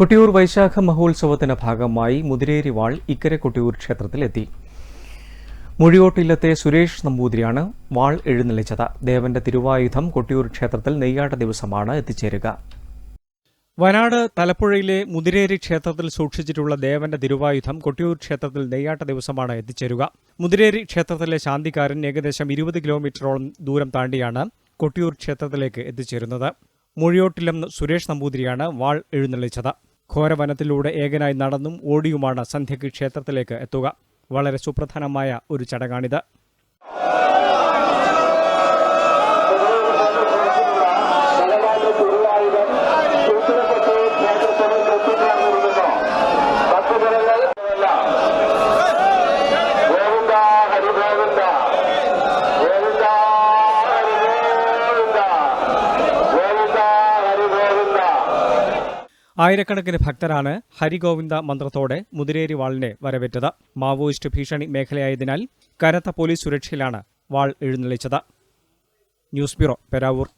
കൊട്ടിയൂർ വൈശാഖ മഹോത്സവത്തിന്റെ ഭാഗമായി മുതിരേരി വാൾ ഇക്കരെ കൊട്ടിയൂർ ക്ഷേത്രത്തിലെത്തി. മുഴിയോട്ടില്ലത്തെ സുരേഷ് നമ്പൂതിരിയാണ് വാൾ എഴുന്നള്ളിച്ചത്. ദേവന്റെ തിരുവായുധം കൊട്ടിയൂർ ക്ഷേത്രത്തിൽ നെയ്യാട്ട ദിവസമാണ് എത്തിച്ചേരുക. വനാട് തലപ്പുഴയിലെ മുതിരേരി ക്ഷേത്രത്തിൽ സൂക്ഷിച്ചിട്ടുള്ള ദേവന്റെ തിരുവായുധം കൊട്ടിയൂർ ക്ഷേത്രത്തിൽ നെയ്യാട്ട ദിവസമാണ് എത്തിച്ചേരുക. മുതിരേരി ക്ഷേത്രത്തിലെ ശാന്തിക്കാരൻ ഏകദേശം ഇരുപത് കിലോമീറ്ററോളം ദൂരം താണ്ടിയാണ് കൊട്ടിയൂർ ക്ഷേത്രത്തിലേക്ക് എത്തിച്ചേരുന്നത്. മുഴിയോട്ടിലം സുരേഷ് നമ്പൂതിരിയാണ് വാൾ എഴുന്നള്ളിച്ചത്. ഘോരവനത്തിലൂടെ ഏകനായി നടന്നും ഓടിയുമാണ് സന്ധ്യയ്ക്ക് ക്ഷേത്രത്തിലേക്ക് എത്തുക. വളരെ സുപ്രധാനമായ ഒരു ചടങ്ങാണിത്. ആയിരക്കണക്കിന് ഭക്തരാണ് ഹരിഗോവിന്ദ മന്ത്രത്തോടെ മുതിരേരി വാളിനെ വരവേറ്റത്. മാവോയിസ്റ്റ് ഭീഷണി മേഖലയായതിനാൽ കനത്ത പോലീസ് സുരക്ഷയിലാണ് വാൾ എഴുന്നള്ളിച്ചത്. News bureau Peravoor.